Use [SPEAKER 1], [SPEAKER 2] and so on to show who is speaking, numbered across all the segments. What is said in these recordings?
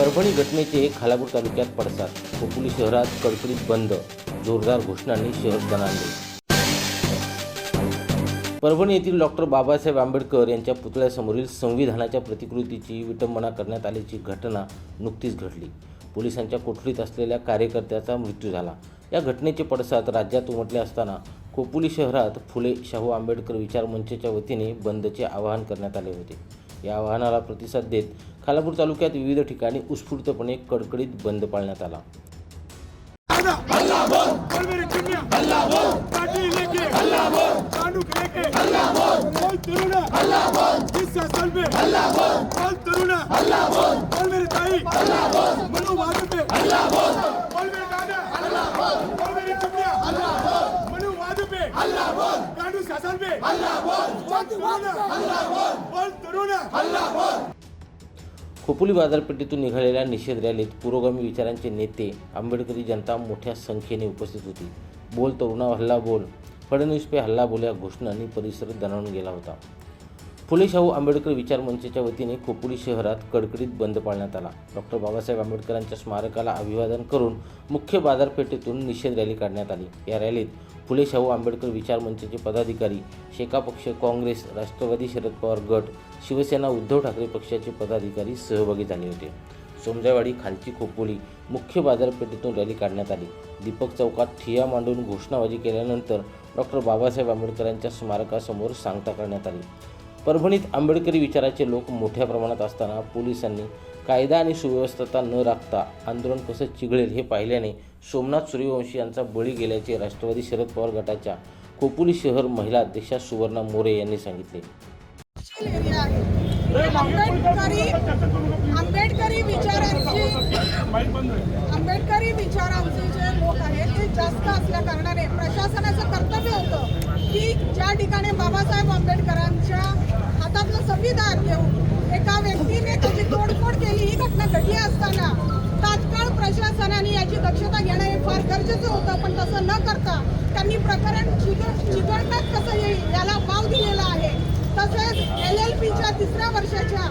[SPEAKER 1] परभणी घटनेचे खालापूर तालुक्यात पडसाद. खोपोली शहरात कडकडीत बंद. जोरदार घोषणांनी शहर दणाणले परभणी येथील डॉक्टर बाबासाहेब आंबेडकर यांच्या पुतळ्यासमोरील संविधानाच्या प्रतिकृतीची विटंबना करण्यात आल्याची घटना नुकतीच घडली. पोलिसांच्या कोठडीत असलेल्या कार्यकर्त्याचा मृत्यू झाला. या घटनेचे पडसाद राज्यात उमटले असताना खोपोली शहरात फुले शाहू आंबेडकर विचार मंचच्या वतीने बंदचे आवाहन करण्यात आले होते. या आवाहनाला प्रतिसाद देत खालापूर तालुक्यात विविध ठिकाणी उत्स्फूर्तपणे कडकडीत बंद पाळण्यात आला.
[SPEAKER 2] अल्लाह कांडू हल्ला बोल हल्ला बोल बोल हल्ला बोल
[SPEAKER 1] खोपोली बाजारपेठेतून निघालेल्या निषेध रॅलीत पुरोगामी विचारांचे नेते आंबेडकरी जनता मोठ्या संख्येने उपस्थित होती. बोल तरुणा हल्ला बोल. फडणवीस पे हल्ला बोल या घोषणांनी परिसर दणावून गेला होता. फुले शाहू आंबेडकर विचार मंचाच्या वतीने खोपोली शहरात कडकडीत बंद पाळण्यात आला. डॉक्टर बाबासाहेब आंबेडकरांच्या स्मारकाला अभिवादन करून मुख्य बाजारपेठेतून निषेध रॅली काढण्यात आली. या रॅलीत फुले शाहू आंबेडकर विचार मंचचे पदाधिकारी शेका पक्ष काँग्रेस राष्ट्रवादी शरद पवार गट शिवसेना उद्धव ठाकरे पक्षाचे पदाधिकारी सहभागी झाले होते. सोमजावाडी खालची खोपोली मुख्य बाजारपेठेतून रॅली काढण्यात आली. दीपक चौकात ठिया मांडून घोषणाबाजी केल्यानंतर डॉक्टर बाबासाहेब आंबेडकरांच्या स्मारकासमोर सांगता करण्यात आली. परभणीत आंबेडकरी विचाराचे लोक मोठ्या प्रमाणात असताना पोलिसांनी कायदा आणि सुव्यवस्था न राखता आंदोलन कसं चिघळेल हे पाहिल्याने सोमनाथ सूर्यवंशी यांचा बळी गेल्याचे राष्ट्रवादी शरद पवार गटाच्या खोपोली शहर महिला अध्यक्षा सुवर्णा मोरे यांनी सांगितले.
[SPEAKER 3] आंबेडकरी आंबेडकरी विचारांची आंबेडकरी विचारांचे जे लोक आहेत ते जास्त असल्या कारणाने प्रशासनाचं कर्तव्य होतं की ज्या ठिकाणी बाबासाहेब आंबेडकरांच्या हातातलं संविधान घेऊन एका व्यक्तीने त्याची तोडफोड केली ही घटना घडली असताना तात्काळ प्रशासनाने याची दक्षता घेणं हे फार गरजेचं होतं पण तसं न करता त्यांनी प्रकरण चिघळ चिघळण्यात कसं येईल याला वाव दिलेला आहे. तसेच एल एल पीच्या तिसऱ्या वर्षाच्या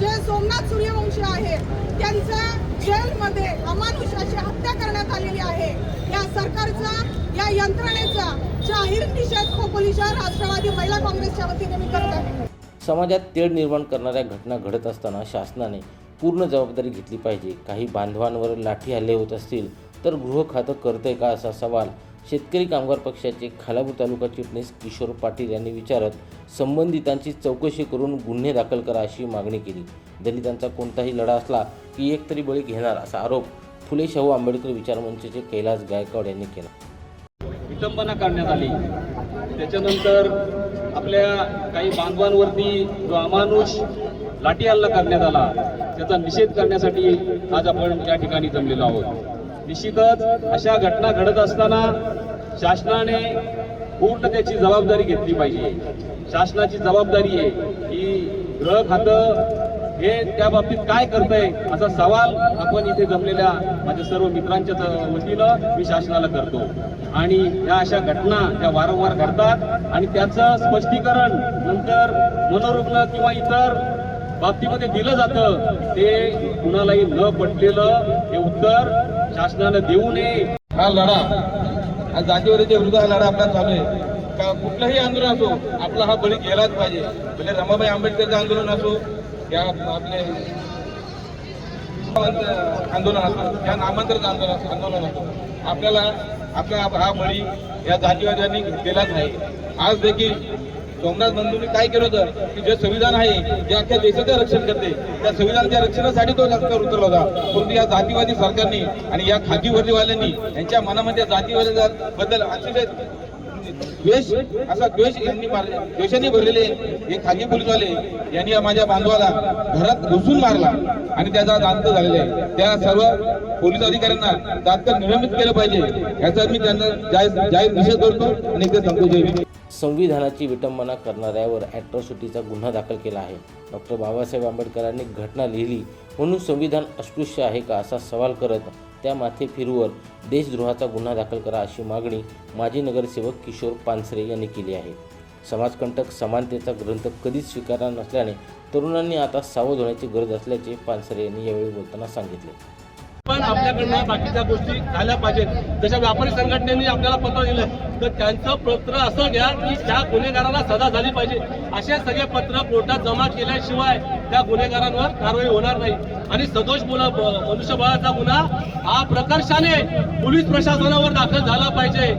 [SPEAKER 3] जे सोमनाथ सूर्यवंशी आहेत त्यांच्या जेलमध्ये अमानुषाची हत्या करण्यात आलेली आहे. या सरकारचा या यंत्रणेचा जाहीर निषेध खोपोलीच्या राष्ट्रवादी महिला काँग्रेसच्या वतीने मी करत आहे.
[SPEAKER 1] समाजात तेढ निर्माण करणाऱ्या घटना घडत असताना शासनाने पूर्ण जबाबदारी घेतली पाहिजे. काही बांधवांवर लाठी हल्ले होत असतील तर गृह खातं करतंय का असा सवाल शेतकरी कामगार पक्षाचे खालापूर तालुका चिटणीस किशोर पाटील यांनी विचारत संबंधितांची चौकशी करून गुन्हे दाखल करा अशी मागणी केली. दलितांचा कोणताही लढा असला की एक तरी बळी घेणार असा आरोप फुले शाहू आंबेडकर विचार मंचचे कैलास गायकवाड यांनी केला.
[SPEAKER 4] विटंबना करण्यात आली. त्याच्यानंतर आपल्या काही बांधवांवरती जो अमानुष लाठी हल्ला करण्यात आला त्याचा निषेध करण्यासाठी आज आपण या ठिकाणी जमलेलो आहोत. निश्चितच अशा घटना घडत असताना शासनाने पूर्ण त्याची जबाबदारी घेतली पाहिजे. शासनाची जबाबदारी आहे की गृह खातं हे त्या बाबतीत काय करतंय असा सवाल आपण इथे जमलेल्या माझ्या सर्व मित्रांच्या वतीनं मी शासनाला करतो. आणि या अशा घटना त्या वारंवार घडतात आणि त्याचं स्पष्टीकरण नंतर मनोरुग्ण किंवा इतर बाबतीमध्ये दिलं जातं ते कुणालाही न पटलेलं हे उत्तर शासनानं देऊ नये.
[SPEAKER 5] हा लढा हा जातीवरीच्या विरुद्ध हा लढा आपला चालू आहे. का कुठलंही आंदोलन असो आपला हा बळी गेलाच पाहिजे. म्हणजे रमाबाई आंबेडकरचं आंदोलन असो या आपले आंदोलन असो या नामांतरित आंदोलन आंदोलन असो. आपल्याला आपला हा बळी या जातीवाद्यांनी दिलाच नाही. आज देखील सोमनाथ बंधूंनी काय केलं होतं? की जे संविधान आहे जे अख्ख्या देशाचं रक्षण करते त्या संविधानाच्या रक्षणासाठी तो रस्त्यावर उतरला होता. परंतु या जातीवादी सरकारने आणि या खाकी वर्दीवाल्यांनी यांच्या मनामध्ये जातीवादी बद्दल अतिशय द्वेष असा द्वेष यांनी द्वेषाने भरलेले हे खागी पोलीसवाले यांनी या माझ्या बांधवाला घरात घुसून मारला आणि त्याचा दांत झालेला. आहे त्या सर्व पोलीस अधिकाऱ्यांना तात्काळ निलंबित केलं पाहिजे. याचा मी त्यांना जाहीर जाहीर निषेध करतो आणि ते संतोष
[SPEAKER 1] संविधानाची विटंबना करणाऱ्यावर ॲट्रॉसिटीचा गुन्हा दाखल केला आहे. डॉक्टर बाबासाहेब आंबेडकरांनी घटना लिहिली म्हणून संविधान अस्पृश्य आहे का असा सवाल करत त्या माथे फिरूवर देशद्रोहाचा गुन्हा दाखल करा अशी मागणी माजी नगरसेवक किशोर पानसरे यांनी केली आहे. समाजकंटक समानतेचा ग्रंथ कधीच स्वीकारणार नसल्याने तरुणांनी आता सावध होण्याची गरज असल्याचे पानसरे यांनी यावेळी बोलताना सांगितले.
[SPEAKER 6] पण आपल्याकडनं बाकीच्या गोष्टी झाल्या पाहिजेत. जशा व्यापारी संघटनेने आपल्याला पत्र दिलं तर त्यांचं पत्र असं घ्या की त्या गुन्हेगाराला सजा झाली पाहिजे. असे सगळे पत्र कोर्टात जमा केल्याशिवाय त्या गुन्हेगारांवर कारवाई होणार नाही. आणि सदोष मुला मनुष्यबळाचा गुन्हा हा प्रकर्षाने पोलीस प्रशासनावर दाखल झाला पाहिजे.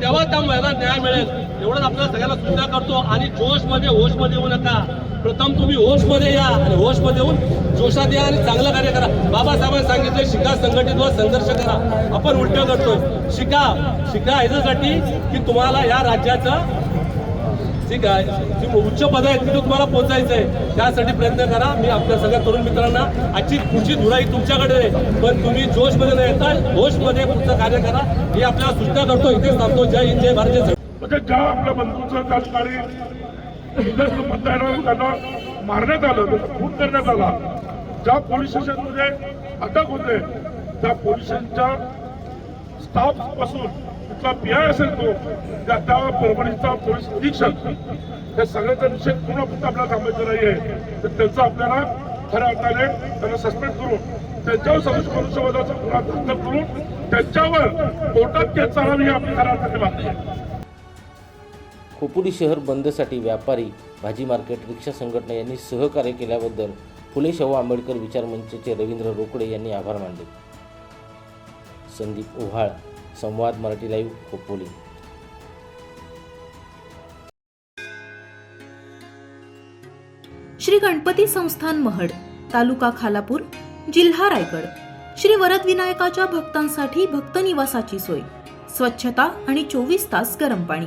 [SPEAKER 6] तेव्हा त्या महिला न्याय मिळेल. एवढंच आपल्याला सगळ्यांना सूचना करतो. आणि जोशमध्ये होशमध्ये येऊ नका. प्रथम तुम्ही होशमध्ये या आणि होशमध्ये येऊन जोशात या आणि चांगलं कार्य करा. बाबासाहेबांनी सांगितले शिका संघटित व संघर्ष करा. आपण उलट करतोय शिका शिका ह्याच्यासाठी की तुम्हाला या राज्याचं ठीक आहे जी उच्च पद आहेत तिथे तुम्हाला पोहोचायचं आहे त्यासाठी प्रयत्न करा. मी आपल्या सगळ्या तरुण मित्रांना आजची पुढची धुराई तुमच्याकडे आहे. पण तुम्ही जोशमध्ये न येता होशमध्ये पुढचं कार्य करा. हे आपल्याला सूचना करतो. इथे सांगतो जय हिंद जय भारत जय
[SPEAKER 2] म्हणजे ज्या आपल्या त्या ठिकाणी त्यांना मारण्यात आलं म्हणजे खून करण्यात आला. ज्या पोलीस स्टेशनमध्ये अटक होते त्या पोलीस स्टेशनच्या स्टाफपासून तिथला पी आय असेल तो त्या त्या परभणीचा पोलीस अधीक्षक या सगळ्याचा निषेध पूर्ण फक्त आपल्याला थांबायचा नाहीये. तर त्यांचा आपल्याला खऱ्या अर्थाने त्यांना सस्पेंड करून त्यांच्यावर सदोष मनुष्यवादाचा गुन्हा दाखल करून त्यांच्यावर कोर्टात केस चालावी ही आपली खऱ्या अर्थाने मागणी आहे.
[SPEAKER 1] खोपोली शहर बंदसाठी व्यापारी भाजी मार्केट रिक्षा संघटना यांनी सहकार्य केल्याबद्दल फुले शाहू आंबेडकर विचार मंचचे रवींद्र रोकडे यांनी आभार मानले. संदीप ओव्हाळ संवाद मराठी लाईव्ह खोपोली.
[SPEAKER 7] श्री गणपती संस्थान महड तालुका खालापूर जिल्हा रायगड. श्री वरदविनायकाच्या भक्तांसाठी भक्त निवासाची सोय. स्वच्छता आणि चोवीस तास गरम पाणी.